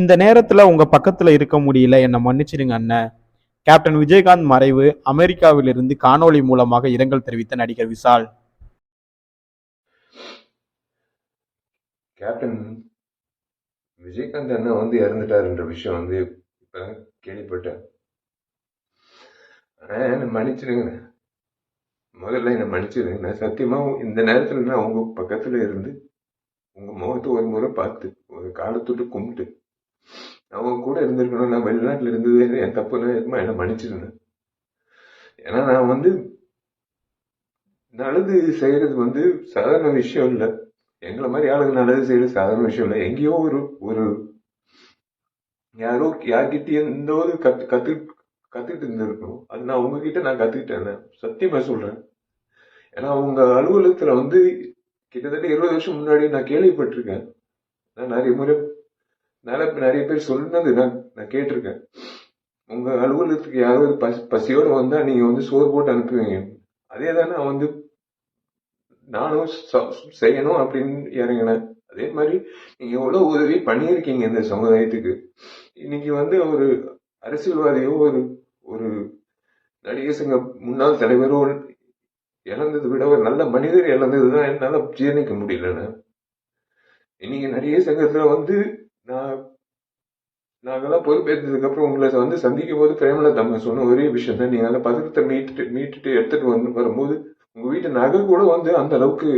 இந்த நேரத்தில் உங்கள் பக்கத்தில் இருக்க முடியல. என்னை மன்னிச்சிடுங்க அண்ணன் கேப்டன் விஜயகாந்த் மறைவு அமெரிக்காவிலிருந்து காணொளி மூலமாக இரங்கல் தெரிவித்த நடிகர் விஷால். கேப்டன் விஜயகாந்த் அண்ணன் வந்து இறந்துட்டாருன்ற விஷயம் வந்து இப்போ கேள்விப்பட்டேன். ஆனா என்னை மன்னிச்சிடுங்க. முதல்ல என்னை மன்னிச்சிடுங்க. நான் சத்தியமாக இந்த நேரத்தில் நான் உங்கள் பக்கத்தில் இருந்து உங்கள் முகத்தை ஒரு முறை பார்த்து ஒரு காலத்தொட்டு கும்பிட்டு அவங்க கூட இருந்திருக்கணும் நான் வெளிநாட்டுல இருந்தது என் தப்புலாம் இருக்குமா? என்னை மன்னிச்சிருந்தேன் ஏன்னா நான் வந்து நல்லது செய்யறது வந்து சாதாரண விஷயம் இல்லை. எங்களை மாதிரி ஆளுங்க நல்லது செய்யறது சாதாரண விஷயம் இல்லை. எங்கேயோ ஒரு ஒரு யாரோ யார்கிட்டயும் எந்த ஒரு கத்து கத்து கத்துக்கிட்டு இருந்திருக்கணும். அது நான் உங்ககிட்ட நான் கத்துக்கிட்டேன் சத்தியமா சொல்றேன். ஏன்னா அவங்க அலுவலகத்துல வந்து கிட்டத்தட்ட இருபது வருஷம் முன்னாடி நான் கேள்விப்பட்டிருக்கேன். நான் நிறைய முறை நிறைய நிறைய பேர் சொன்னது நான் நான் கேட்டிருக்கேன். உங்க அலுவலகத்துக்கு யாராவது பசி பசியோடு வந்தா நீங்க வந்து சோறு போட்டு அனுப்புவீங்க. அதே தான் நான் வந்து நானும் செய்யணும் அப்படின்னு இறங்கினேன். அதே மாதிரி நீங்க எவ்வளவு உதவி பண்ணியிருக்கீங்க இந்த சமுதாயத்துக்கு. இன்னைக்கு வந்து ஒரு அரசியல்வாதியோ ஒரு ஒரு நடிகர் சங்க முன்னாள் தலைவரோ இழந்ததை விட ஒரு நல்ல மனிதர் இழந்ததுதான் என்னால ஜீரணிக்க முடியலன்னு. இன்னைக்கு நடிகர் சங்கத்துல வந்து நான் நாங்கெல்லாம் பொறுப்பேற்றதுக்கு அப்புறம் உங்களை வந்து சந்திக்கும் போது பிரேமலதா அம்மா சொன்ன ஒரே விஷயம் தான் நீங்க அந்த பதக்கத்தை மீட்டுட்டு மீட்டுட்டு எடுத்துட்டு வந்து வரும்போது உங்க வீட்டு நகை கூட வந்து அந்த அளவுக்கு